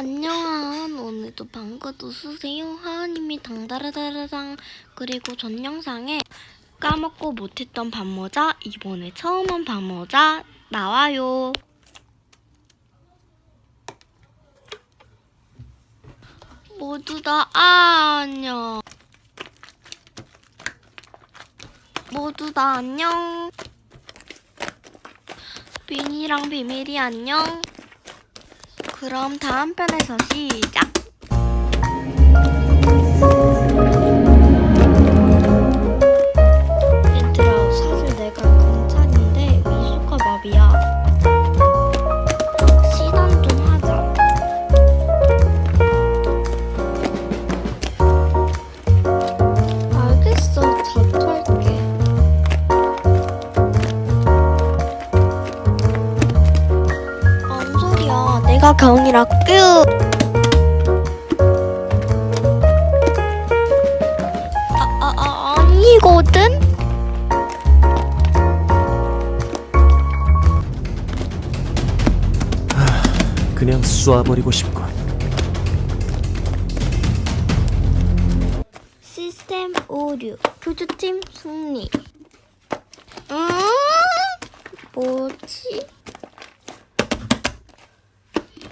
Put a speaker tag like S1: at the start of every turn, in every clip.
S1: 안녕. 오늘도 방긋 웃으세요. 하하님이 당다라다라당. 그리고 전 영상에 까먹고 못했던 반모자, 이번에 처음 한 반모자 나와요. 모두 다 안녕. 모두 다 안녕. 비니랑 비밀이 안녕. 그럼 다음 편에서 시작. 내가 끝. 아, 아, 아, 아니거든?
S2: 그냥 쏘아버리고 싶군.
S1: 시스템 오류. 교주팀 승리. 음? 뭐지?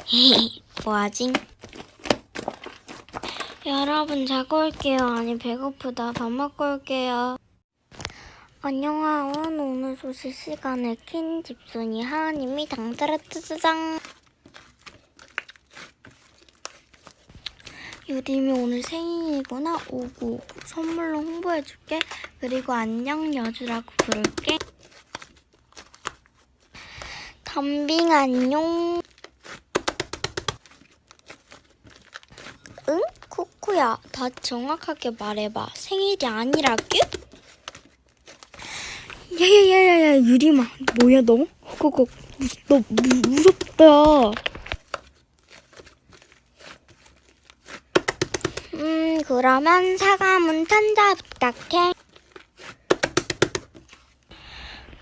S1: 뭐하지? 여러분 자고 올게요. 아니 배고프다. 밥 먹고 올게요. 안녕하원 오늘 소식 시간에 킨 집순이 하하님이 당따라뜨뜨장 유림이 오늘 생일이구나. 오구 선물로 홍보해줄게. 그리고 안녕 여주라고 부를게. 담빙 안녕. 응? 코코야, 다 정확하게 말해봐. 생일이 아니라규? 야야야야야 유림아, 뭐야 너? 그거 무, 너 무, 무섭다. 음, 그러면 사과문 탄자 부탁해.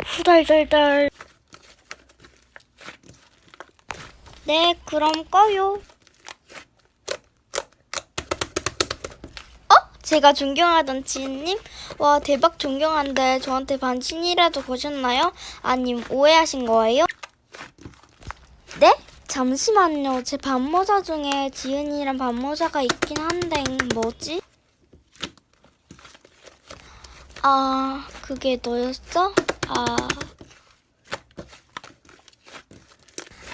S1: 후달달달. 네, 그럼 꺼요. 제가 존경하던 지인님? 와, 대박 존경한데 저한테 반신이라도 거셨나요? 아님 오해하신 거예요? 네? 잠시만요. 제 반모자 중에 지은이란 반모자가 있긴 한데 뭐지? 아, 그게 너였어? 아.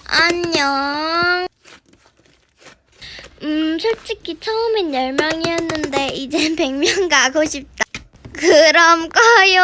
S1: 안녕. 음, 솔직히 처음엔 10명이었는데 이젠 100명 가고 싶다. 그럼 꺼요.